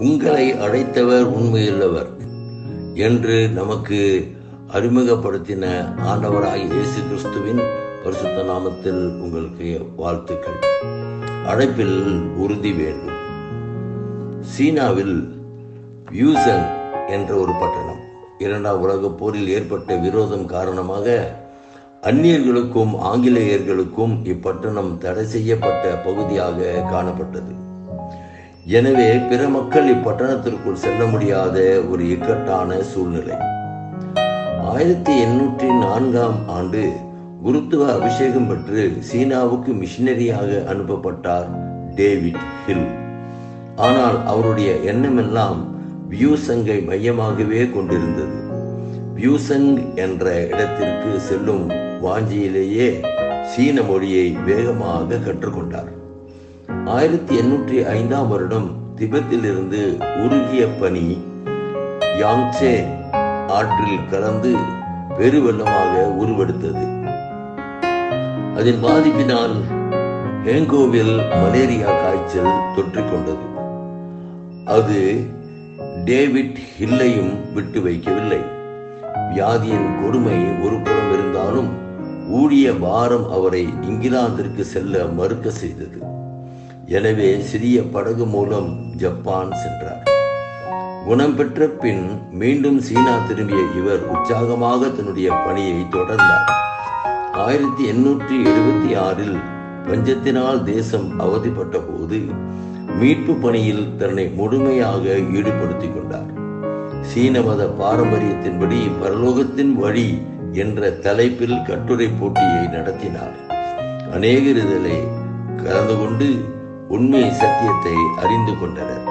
உங்களை அழைத்தவர் உண்மையுள்ளவர் என்று நமக்கு அறிமுகப்படுத்தின ஆண்டவராக இயேசு கிறிஸ்துவின் பரிசுத்த நாமத்தில் உங்களுக்கு வாழ்த்துக்கள். அழைப்பில் உறுதி வேண்டும். சீனாவில் யூசன் என்ற ஒரு பட்டணம். இரண்டாம் உலக போரில் ஏற்பட்ட விரோதம் காரணமாக அந்நியர்களுக்கும் ஆங்கிலேயர்களுக்கும் இப்பட்டணம் தடை செய்யப்பட்ட பகுதியாக காணப்பட்டது. எனவே பிற மக்கள் இப்பட்டணத்திற்குள் செல்ல முடியாத ஒரு இக்கட்டான சூழ்நிலை. ஆயிரத்தி எண்ணூற்றி நான்காம் ஆண்டு குருத்துவ அபிஷேகம் பெற்று சீனாவுக்கு மிஷினரியாக அனுப்பப்பட்டார் டேவிட் ஹில். ஆனால் அவருடைய எண்ணமெல்லாம் வியூசங்கை மையமாகவே கொண்டிருந்தது. வியூசங் என்ற இடத்திற்கு செல்லும் வாஞ்சியிலேயே சீன மொழியை வேகமாக கற்றுக்கொண்டார். ஆயிரத்தி எண்ணூற்றி ஐந்தாம் வருடம் திபெத்திலிருந்து உருகிய பனி யாங்சே ஆற்றில் கலந்து பெருவெள்ளமாக உருவெடுத்தது. அதன் பாதிப்பினால் ஹேங்கோவில் மலேரியா காய்ச்சல் தொற்றிக்கொண்டது அது டேவிட் ஹில்லையும் விட்டு வைக்கவில்லை. வியாதியின் கொடுமை ஒரு புறம் இருந்தாலும் ஊழிய பாரம் அவரை இங்கிலாந்திற்கு செல்ல மறுக்க செய்தது. எனவே சிறிய படகு மூலம் ஜப்பான் சென்றார். குணம் பெற்ற பின் மீண்டும் சீனா திரும்பிய இவர் உற்சாகமாக தன்னுடைய பணியை தொடர்ந்தார். ஆயிரத்தி எண்ணூற்றி எழுபத்தி ஆறில் பஞ்சத்தினால் தேசம் அவதிப்பட்ட போது மீட்பு பணியில் தன்னை முழுமையாக ஈடுபடுத்திக் கொண்டார். சீன மத பாரம்பரியத்தின்படி பரலோகத்தின் வழி என்ற தலைப்பில் கட்டுரை போட்டியை நடத்தினார். அநேகர் இதில் கலந்து கொண்டு உண்மை சத்தியத்தை அறிந்து கொண்டனர்.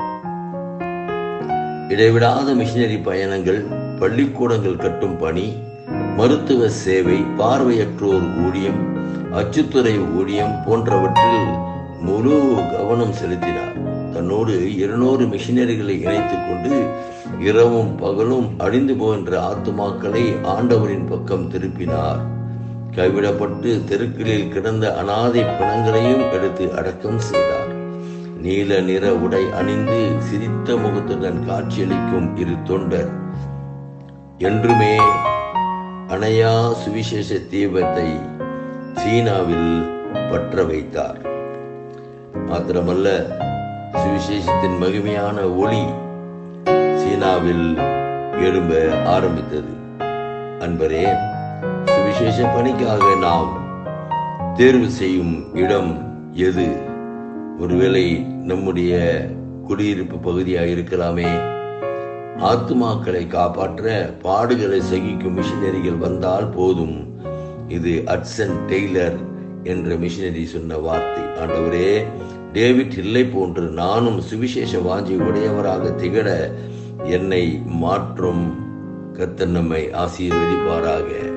இடைவிடாத மிஷினரி பயணங்கள் பள்ளிக்கூடங்கள் கட்டும் பணி மருத்துவ சேவை பார்வையற்றோர் ஊழியம் அச்சுத்துறை ஊழியம் போன்றவற்றில் முழு கவனம் செலுத்தினார். தன்னோடு இருநூறு மிஷினரிகளை இணைத்துக் கொண்டு இரவும் பகலும் அழிந்து போகின்ற ஆத்துமாக்களை ஆண்டவரின் பக்கம் திருப்பினார். கைவிடப்பட்டு தெருக்களில் கிடந்த அனாதை பிணங்களையும் எடுத்து அடக்கம் செய்தார். நீல நிற உடை அணிந்து சிரித்த முகத்துடன் காட்சியளிக்கும் இரு தொண்டர். என்றுமே அணையா சுவிசேஷ தீபத்தை சீனாவில் பற்ற வைத்தார். மாத்திரமல்ல சுவிசேஷத்தின் மகிமையான ஒளி சீனாவில் எழும்ப ஆரம்பித்தது. அன்பரே சுவிசேஷ பணிக்காக நாம் தேர்வு செய்யும் இடம் எது? ஒருவேளை நம்முடைய குடியிருப்பு பகுதியாக இருக்கலாமே. ஆத்துமாக்களை காப்பாற்ற பாடுகளை சகிக்கும் மிஷினரிகள் வந்தால் போதும். இது அட்சன் டெய்லர் என்ற மிஷினரி சொன்ன வார்த்தை. ஆண்டவரே டேவிட் இல்லை போன்று நானும் சுவிசேஷ வாஞ்சி உடையவராக திகழ என்னை மாற்றும். கத்தன் நம்மை ஆசீர்வதிப்பாராக.